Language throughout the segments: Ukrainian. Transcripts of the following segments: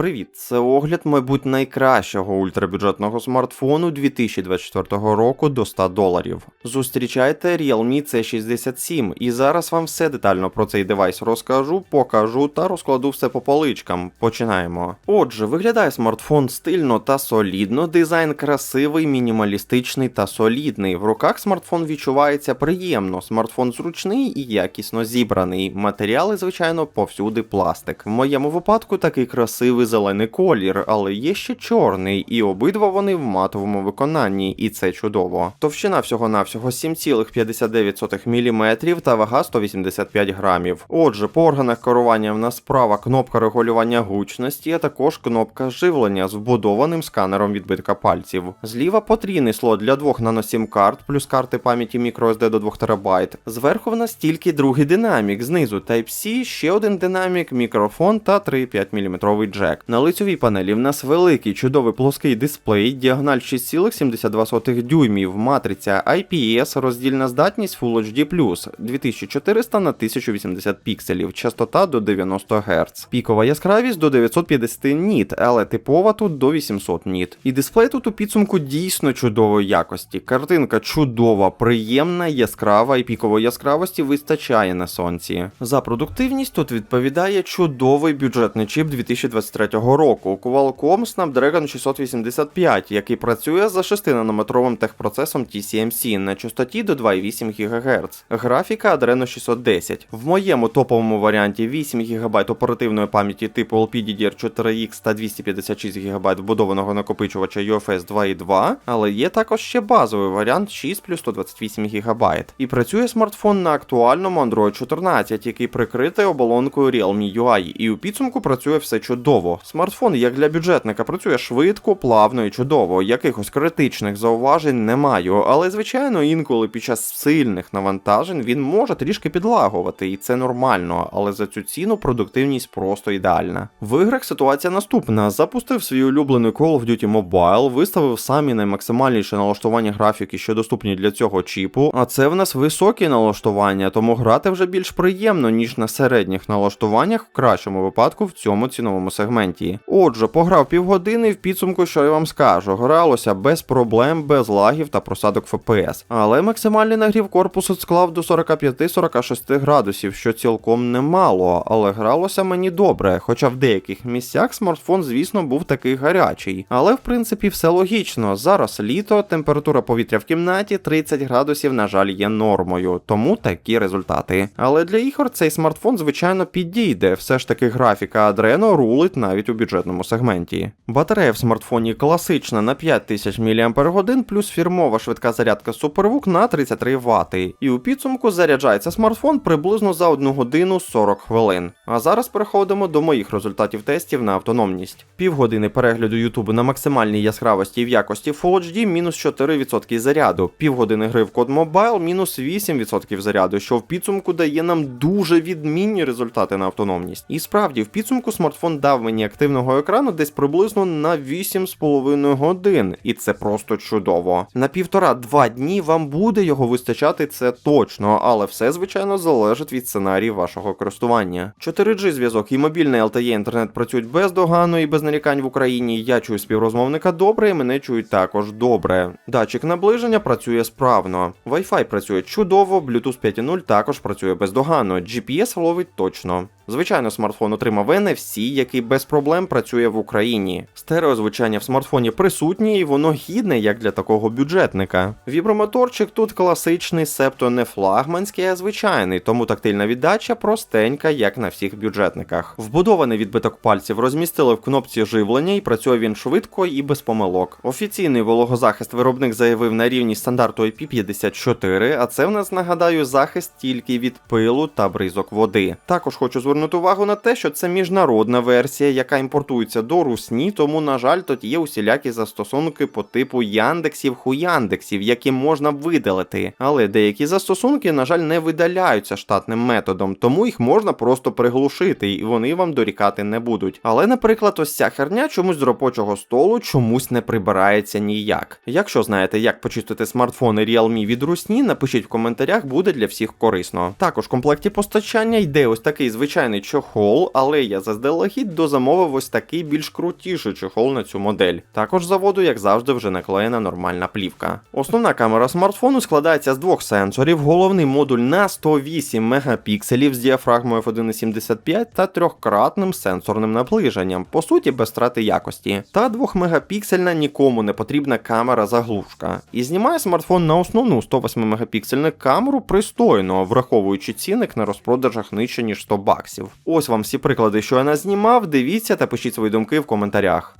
Привіт! Це огляд, мабуть, найкращого ультрабюджетного смартфону 2024 року до 100 доларів. Зустрічайте Realme C67, і зараз вам все детально про цей девайс розкажу, покажу та розкладу все по поличкам. Починаємо. Отже, виглядає смартфон стильно та солідно, дизайн красивий, мінімалістичний та солідний. В руках смартфон відчувається приємно, смартфон зручний і якісно зібраний. Матеріали, звичайно, повсюди пластик. В моєму випадку такий красивий зелений колір, але є ще чорний, і обидва вони в матовому виконанні, і це чудово. Товщина всього-навсього 7,59 мм та вага 185 грамів. Отже, по органах керування в нас справа кнопка регулювання гучності, а також кнопка живлення з вбудованим сканером відбитка пальців. Зліва потрійний слот для двох наносім карт, плюс карти пам'яті microSD до 2 ТБ. Зверху в нас тільки другий динамік, знизу Type-C, ще один динамік, мікрофон та 3,5 мм джек. На лицьовій панелі в нас великий чудовий плоский дисплей, діагональ 6,72 дюймів, матриця IPS, роздільна здатність Full HD+, 2400 на 1080 пікселів, частота до 90 Гц. Пікова яскравість до 950 ніт, але типова тут до 800 ніт. І дисплей тут у підсумку дійсно чудової якості. Картинка чудова, приємна, яскрава і пікової яскравості вистачає на сонці. За продуктивність тут відповідає чудовий бюджетний чіп 2023 року Qualcomm Snapdragon 685, який працює за 6-нанометровим техпроцесом TCMC на частоті до 2,8 ГГц. Графіка Adreno 610. В моєму топовому варіанті 8 ГБ оперативної пам'яті типу LPDDR4X та 256 ГБ вбудованого накопичувача UFS 2.2, але є також ще базовий варіант 6 плюс 128 ГБ. І працює смартфон на актуальному Android 14, який прикритий оболонкою Realme UI, і у підсумку працює все чудово. Смартфон, як для бюджетника, працює швидко, плавно і чудово. Якихось критичних зауважень не маю, але звичайно, інколи під час сильних навантажень він може трішки підлагувати, і це нормально, але за цю ціну продуктивність просто ідеальна. В іграх ситуація наступна: запустив свій улюблений Call of Duty Mobile, виставив самі наймаксимальніші налаштування графіки, що доступні для цього чіпу. А це в нас високі налаштування, тому грати вже більш приємно, ніж на середніх налаштуваннях, в кращому випадку в цьому ціновому сегменті. Отже, пограв півгодини, в підсумку, що я вам скажу, гралося без проблем, без лагів та просадок FPS. Але максимальний нагрів корпусу склав до 45-46 градусів, що цілком немало, але гралося мені добре, хоча в деяких місцях смартфон, звісно, був такий гарячий. Але в принципі все логічно. Зараз літо, температура повітря в кімнаті 30 градусів, на жаль, є нормою, тому такі результати. Але для ігор цей смартфон, звичайно, підійде. Все ж таки графіка Adreno рулить навіть у бюджетному сегменті. Батарея в смартфоні класична на 5000 мАч, плюс фірмова швидка зарядка SuperVOOC на 33 Вт. І у підсумку заряджається смартфон приблизно за 1 годину 40 хвилин. А зараз переходимо до моїх результатів тестів на автономність. Півгодини перегляду Ютубу на максимальній яскравості і в якості Full HD мінус 4% заряду, півгодини гри в код Mobile мінус 8% заряду, що в підсумку дає нам дуже відмінні результати на автономність. І справді, в підсумку смартфон дав мені активного екрану десь приблизно на 8,5 годин, і це просто чудово. На півтора-два дні вам буде його вистачати, це точно, але все, звичайно, залежить від сценарії вашого користування. 4G зв'язок і мобільний LTE інтернет працюють бездоганно і без нарікань в Україні. Я чую співрозмовника добре, і мене чують також добре. Датчик наближення працює справно. Wi-Fi працює чудово, Bluetooth 5.0 також працює бездоганно, GPS ловить точно. Звичайно, смартфон отримав NFC, який без проблем працює в Україні. Стереозвучання в смартфоні присутнє і воно гідне як для такого бюджетника. Вібромоторчик тут класичний, себто не флагманський, а звичайний, тому тактильна віддача простенька, як на всіх бюджетниках. Вбудований відбиток пальців розмістили в кнопці живлення і працює він швидко і без помилок. Офіційний вологозахист виробник заявив на рівні стандарту IP54, а це в нас нагадаю захист тільки від пилу та бризок води. Також хочу звернути звернути увагу на те, що це міжнародна версія, яка імпортується до Русні, тому, на жаль, тут є усілякі застосунки по типу Яндексів, хуяндексів, які можна видалити. Але деякі застосунки, на жаль, не видаляються штатним методом, тому їх можна просто приглушити, і вони вам дорікати не будуть. Але, наприклад, ось ця херня чомусь з робочого столу чомусь не прибирається ніяк. Якщо знаєте, як почистити смартфони Realme від Русні, напишіть в коментарях, буде для всіх корисно. Також в комплекті постачання йде ось такий звичайний звичайний чохол, але я заздалегідь дозамовив ось такий більш крутіший чохол на цю модель. Також заводу, як завжди, вже наклеєна нормальна плівка. Основна камера смартфону складається з двох сенсорів, головний модуль на 108 мегапікселів з діафрагмою F1.75 та трьохкратним сенсорним наближенням, по суті, без втрати якості, та 2-мегапіксельна нікому не потрібна камера заглушка. І знімає смартфон на основну 108 мегапіксельну камеру пристойно, враховуючи цінник на розпродажах нижче ніж 100 баксів. Ось вам всі приклади, що я назнімав. Дивіться та пишіть свої думки в коментарях.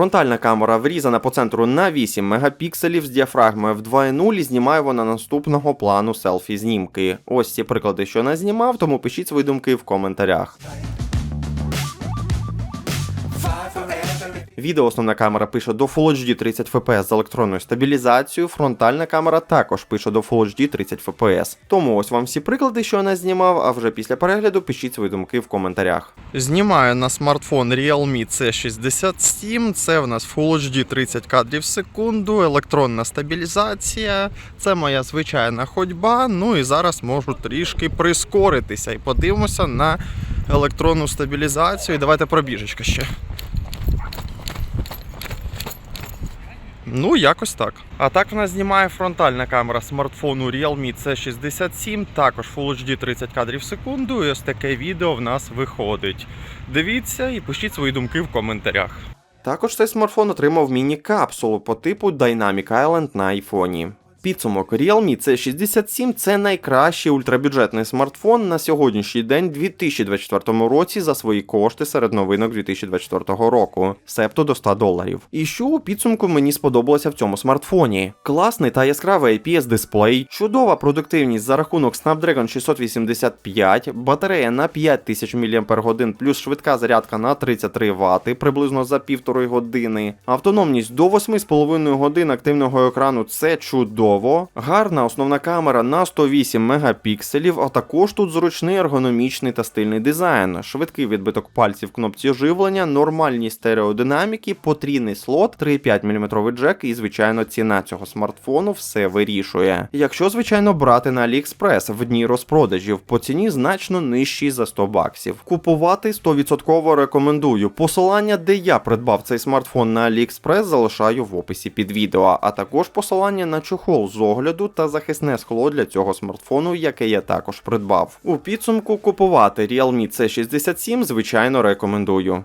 Фронтальна камера врізана по центру на 8 мегапікселів з діафрагмою в 2.0 і знімає вона наступного плану селфі знімки. Ось ці приклади, що не знімав, тому пишіть свої думки в коментарях. Відео основна камера пише до Full HD 30 FPS з електронною стабілізацією, фронтальна камера також пише до Full HD 30 FPS. Тому ось вам всі приклади, що я не знімав, а вже після перегляду пишіть свої думки в коментарях. Знімаю на смартфон Realme C67. Це в нас Full HD 30 кадрів в секунду, електронна стабілізація. Це моя звичайна ходьба. Ну і зараз можу трішки прискоритися і подивимося на електронну стабілізацію. І давайте пробіжечка ще. Ну, якось так. А так в нас знімає фронтальна камера смартфону Realme C67, також Full HD 30 кадрів в секунду. І ось таке відео в нас виходить. Дивіться і пишіть свої думки в коментарях. Також цей смартфон отримав міні-капсулу по типу Dynamic Island на айфоні. Підсумок Realme C67 це найкращий ультрабюджетний смартфон на сьогоднішній день 2024 році за свої кошти серед новинок 2024 року, септо до 100 доларів. І що у підсумку мені сподобалося в цьому смартфоні? Класний та яскравий IPS дисплей, чудова продуктивність за рахунок Snapdragon 685, батарея на 5000 мАч плюс швидка зарядка на 33 Вт приблизно за півтори години, автономність до 8,5 годин активного екрану це чудово, гарна основна камера на 108 мегапікселів, а також тут зручний ергономічний та стильний дизайн, швидкий відбиток пальців кнопці живлення, нормальні стереодинаміки, потрійний слот, 3,5 мм джек і, звичайно, ціна цього смартфону все вирішує. Якщо, звичайно, брати на AliExpress в дні розпродажів по ціні значно нижчій за 100 баксів. Купувати 100% рекомендую. Посилання, де я придбав цей смартфон на AliExpress, залишаю в описі під відео, а також посилання на чохол з огляду та захисне скло для цього смартфону, яке я також придбав. У підсумку купувати Realme C67, звичайно, рекомендую.